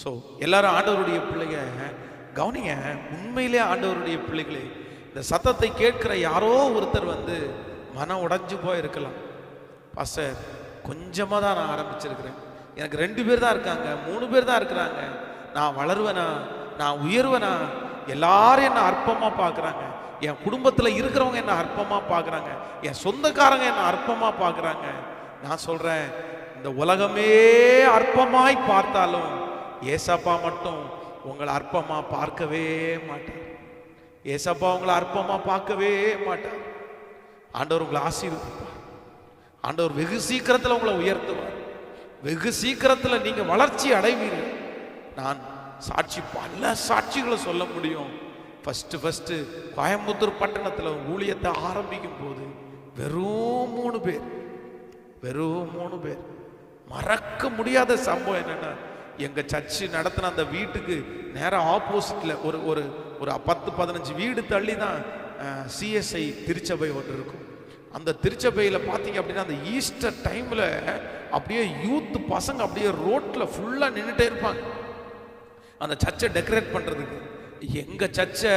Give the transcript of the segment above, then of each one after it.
So எல்லாரும் ஆண்டவருடைய பிள்ளைங்க கவனிங்க உண்மையிலே ஆண்டவருடைய பிள்ளைகளே இந்த சத்தத்தை கேட்கிற யாரோ ஒருத்தர் வந்து மனம் உடைஞ்சு போயிருக்கலாம். பாஸ்டர் கொஞ்சமாக தான் நான் ஆரம்பிச்சிருக்கிறேன். எனக்கு ரெண்டு பேர் தான் இருக்காங்க மூணு பேர் தான் இருக்கிறாங்க. நான் வளருவேனா? நான் உயர்வேனா? எல்லாரும் என்னை அற்பமாக பார்க்குறாங்க. என் குடும்பத்தில் இருக்கிறவங்க என்னை அற்பமாக பார்க்குறாங்க. என் சொந்தக்காரங்க என்னை அற்பமாக பார்க்குறாங்க. நான் சொல்கிறேன் இந்த உலகமே அற்பமாய் பார்த்தாலும் ஏசப்பா மட்டும் உங்களை அற்பமாக பார்க்கவே மாட்டார். ஏசப்பா உங்களை அற்பமாக பார்க்கவே மாட்டார். ஆண்டவர் உங்களை ஆசீர்வதிப்பார். ஆண்டவர் வெகு சீக்கிரத்தில் உங்களை உயர்த்துவார். வெகு சீக்கிரத்தில் நீங்கள் வளர்ச்சி அடைவீர்கள். நான் சாட்சி பல சாட்சிகளை சொல்ல முடியும். ஃபஸ்ட்டு ஃபஸ்ட்டு கோயம்புத்தூர் பட்டணத்தில் ஊழியத்தை ஆரம்பிக்கும் போது வெறும் மூணு பேர். வெறும் மூணு பேர். மறக்க முடியாத சம்பவம் என்னென்னா எங்கள் சர்ச்சு நடத்தின அந்த வீட்டுக்கு நேராக ஆப்போசிட்டில் ஒரு ஒரு ஒரு பத்து பதினஞ்சு வீடு தள்ளி தான் சிஎஸ்ஐ திருச்சபை ஒன்று இருக்கும். அந்த திருச்சபையில் பார்த்தீங்க அப்படின்னா அந்த ஈஸ்டர் டைமில் அப்படியே யூத் பசங்க அப்படியே ரோட்டில் ஃபுல்லாக நின்றுட்டே இருப்பாங்க. அந்த சர்ச்சை டெக்கரேட் பண்ணுறதுக்கு எங்கள் சர்ச்சை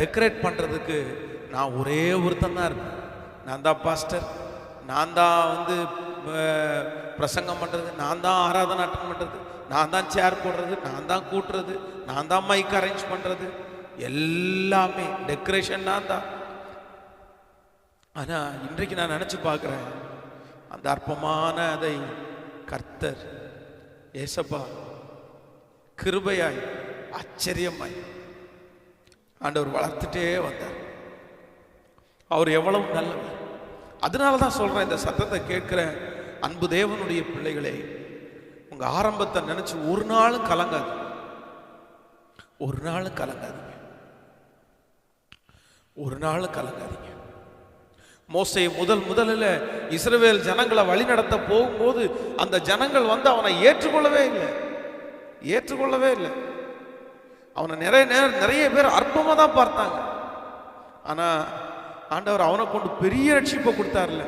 டெக்கரேட் பண்ணுறதுக்கு நான் ஒரே ஒருத்தன் தான் இருப்பேன். நான் தான் பாஸ்டர் நான் தான் வந்து பிரசங்கம் பண்ணுறது நான் தான் ஆராதனை அட்டன் பண்ணுறது நான் தான் சேர் போடுறது நான் தான் கூட்டுறது நான் தான் மைக் அரேஞ்ச் பண்ணுறது எல்லாமே டெக்கரேஷன் நான் தான். ஆனால் இன்றைக்கு நான் நினச்சி பார்க்குறேன் அந்த அற்பமான அதை கர்த்தர் ஏசப்பா கிருபையாய் ஆச்சரியமாய் ஆண்டவர் வளர்த்துட்டே வந்தார். அவர் எவ்வளவு நல்லவர். அதனால தான் சொல்கிறேன் இந்த சத்தத்தை கேட்குற அன்பு தேவனுடைய பிள்ளைகளே உங்கள் ஆரம்பத்தை நினச்சி ஒரு நாளும் கலங்காது. ஒரு நாளும் கலங்காதீங்க. ஒரு நாளும் கலங்காதீங்க. மோசை முதல் முதலில் இஸ்ரவேல் ஜனங்களை வழிநடத்த போகும்போது அந்த ஜனங்கள் வந்து அவனை ஏற்றுக்கொள்ளவே இல்லை. ஏற்றுக்கொள்ளவே இல்லை. அவனை நிறைய நேரம் நிறைய பேர் அற்பமாக தான் பார்த்தாங்க. ஆனால் ஆண்டவர் அவனை கொண்டு பெரிய ரட்சிப்பை கொடுத்தார்ல.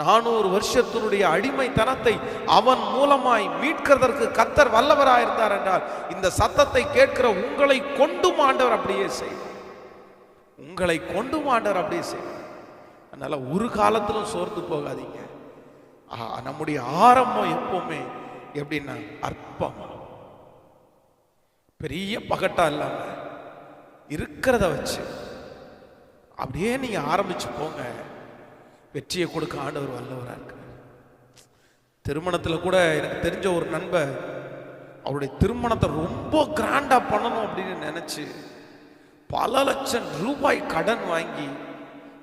நானூறு வருஷத்தினுடைய அடிமைத்தனத்தை அவன் மூலமாய் மீட்கிறதற்கு கத்தர் வல்லவராயிருந்தார் என்றால் இந்த சத்தத்தை கேட்கிற உங்களை கொண்டும் ஆண்டவர் அப்படியே செய்வார் உங்களை கொண்டும் ஆண்டவர் அப்படியே செய்வார் அதனால ஒரு காலத்திலும் சோர்ந்து போகாதீங்க. நம்முடைய ஆரம்பம் எப்பவுமே எப்படின்னா அற்பம். பெரிய பகட்டா இல்லாம இருக்கிறத வச்சு. அப்படியே நீங்க ஆரம்பிச்சு போங்க. வெற்றியை கொடுக்க ஆண்டவர் வல்லவராக இருக்கு திருமணத்தில் கூட எனக்கு தெரிஞ்ச ஒரு நண்பர் அவருடைய திருமணத்தை ரொம்ப கிராண்டாக பண்ணணும் அப்படின்னு நினச்சி பல லட்சம் ரூபாய் கடன் வாங்கி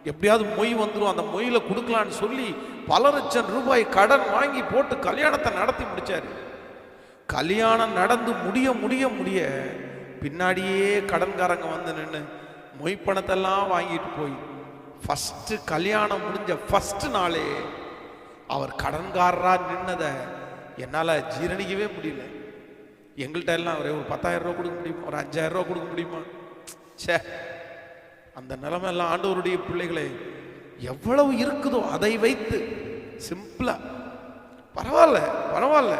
எப்படியாவது மொய் வந்துடும் அந்த மொயில கொடுக்கலான்னு சொல்லி பல லட்சம் ரூபாய் கடன் வாங்கி போட்டு கல்யாணத்தை நடத்தி முடிச்சாரு. கல்யாணம் நடந்து முடிய முடிய முடிய பின்னாடியே கடன்காரங்க வந்து நின்று மொய் பணத்தெல்லாம் வாங்கிட்டு போய் ஃபஸ்ட்டு கல்யாணம் முடிஞ்ச ஃபஸ்ட்டு நாளே அவர் கடன்காரரா நின்னதை என்னால் ஜீரணிக்கவே முடியல. எங்கள்கிட்ட எல்லாம் ஒரே ஒரு பத்தாயிரம் ரூபா கொடுக்க முடியுமா? ஒரு அஞ்சாயிரம் ரூபா கொடுக்க முடியுமா? ச்சே அந்த நிலைமையெல்லாம் ஆண்டவருடைய பிள்ளைகளே எவ்வளவு இருக்குதோ அதை வைத்து சிம்பிளாக பரவாயில்ல பரவாயில்ல.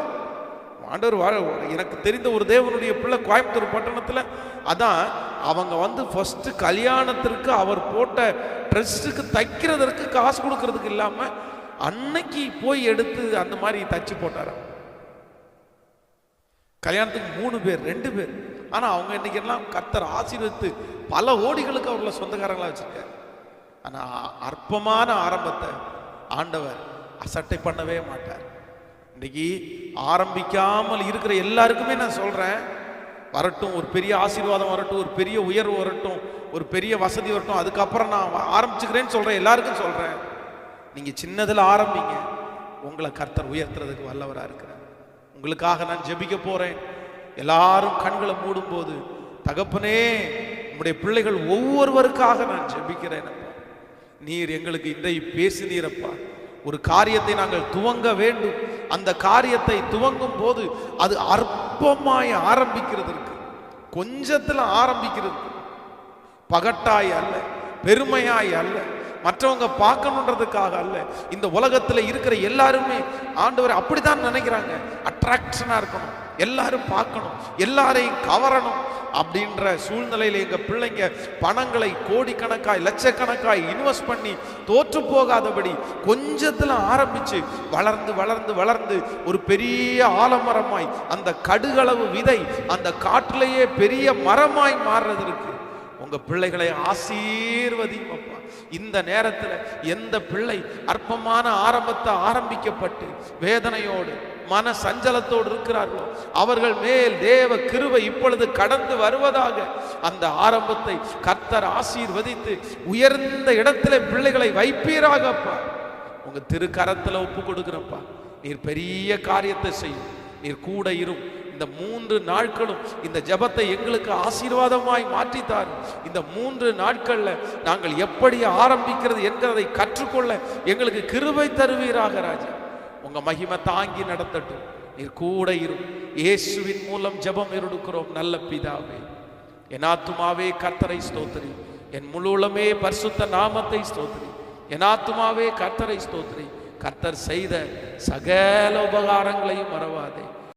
ஆண்டவர் வாழ எனக்கு தெரிந்த ஒரு தேவனுடைய பிள்ளை கோயம்புத்தூர் பட்டணத்தில் அதான் அவங்க வந்து ஃபஸ்ட்டு கல்யாணத்திற்கு அவர் போட்ட ட்ரெஸ்ஸுக்கு தைக்கிறதற்கு காசு கொடுக்கறதுக்கு இல்லாமல் அன்னைக்கு போய் எடுத்து அந்த மாதிரி தச்சு போட்டாராம். கல்யாணத்துக்கு மூணு பேர் ரெண்டு பேர். ஆனால் அவங்க இன்னைக்கெல்லாம் கத்தரு ஆசீர்வத்து பல ஓடிகளுக்கு அவர்களை சொந்தக்காரங்களாக வச்சுருக்காரு. ஆனால் அற்பமான ஆரம்பத்தை ஆண்டவர் அசட்டை பண்ணவே மாட்டார். இன்னைக்கு ஆரம்பிக்காமல் இருக்கிற எல்லாருக்குமே நான் சொல்கிறேன் வரட்டும் ஒரு பெரிய ஆசீர்வாதம் வரட்டும் ஒரு பெரிய உயர்வு வரட்டும் ஒரு பெரிய வசதி வரட்டும். அதுக்கப்புறம் நான் ஆரம்பிச்சுக்கிறேன்னு சொல்கிறேன் எல்லாருக்கும் சொல்கிறேன் நீங்கள் சின்னதில் ஆரம்பிங்க. உங்களை கர்த்தர் உயர்த்துறதுக்கு வல்லவராக இருக்கிறார். உங்களுக்காக நான் ஜெபிக்க போகிறேன் எல்லாரும் கண்களை மூடும்போது தகப்பனே உங்களுடைய பிள்ளைகள் ஒவ்வொருவருக்காக நான் ஜெபிக்கிறேன் நீர் எங்களுக்கு இதை பேசினீரப்பா ஒரு காரியத்தை நாங்கள் துவங்க வேண்டும். அந்த காரியத்தை துவங்கும் போது அது அற்பமாய் ஆரம்பிக்கிறதற்கு கொஞ்சத்தில் ஆரம்பிக்கிறது பகட்டாய் அல்ல பெருமையாய் அல்ல மற்றவங்க பார்க்கணுன்றதுக்காக அல்ல. இந்த உலகத்தில் இருக்கிற எல்லாருமே ஆண்டவர் அப்படிதான் நினைக்கிறாங்க. அட்ராக்ஷனாக இருக்கணும். எல்லாரும் பார்க்கணும் எல்லாரையும் கவரணும் அப்படின்ற சூழ்நிலையில் எங்கள் பிள்ளைங்க பணங்களை கோடிக்கணக்காய் லட்சக்கணக்காய் இன்வெஸ்ட் பண்ணி தோற்று போகாதபடி கொஞ்சத்தில் ஆரம்பித்து வளர்ந்து வளர்ந்து வளர்ந்து ஒரு பெரிய ஆலமரமாய் அந்த கடுகளவு விதை அந்த காட்டிலேயே பெரிய மரமாய் மாறுறதுக்கு உங்கள் பிள்ளைகளை ஆசீர்வதியும் அப்பா இந்த நேரத்தில் எந்த பிள்ளை அற்பமான ஆரம்பத்தை ஆரம்பிக்கப்பட்டு வேதனையோடு மன சஞ்சலத்தோடு இருக்கிறார்களோ அவர்கள் மேல் தேவ கிருவை இப்பொழுது கடந்து வருவதாக அந்த ஆரம்பத்தை கர்த்தர் ஆசீர்வதித்து உயர்ந்த இடத்துல பிள்ளைகளை வைப்பீராகப்பா. உங்க திருக்கரத்தில் ஒப்பு கொடுக்குறப்பா. நீர் பெரிய காரியத்தை செய்யும். நீர் கூட இரும். இந்த மூன்று நாட்களும் இந்த ஜெபத்தை எங்களுக்கு ஆசீர்வாதமாய் மாற்றித்தார் இந்த மூன்று நாட்கள்ல நாங்கள் எப்படி ஆரம்பிக்கிறது என்கிறதை கற்றுக்கொள்ள எங்களுக்கு கிருபை தருவீராக ராஜா. உங்க மகிமை தாங்கி நடத்தட்டும். நீர் கூட இரும் இயேசுவின் மூலம் ஜெபம் எடுக்கிறோம் நல்ல பிதாவே. என் ஆத்துமாவே கர்த்தரை ஸ்தோத்திரி. என் முழுளமே பரிசுத்த நாமத்தை ஸ்தோத்திரி. என் ஆத்துமாவே கர்த்தரை ஸ்தோத்திரி. கர்த்தர் செய்த சகல உபகாரங்களையும் மறவாதே.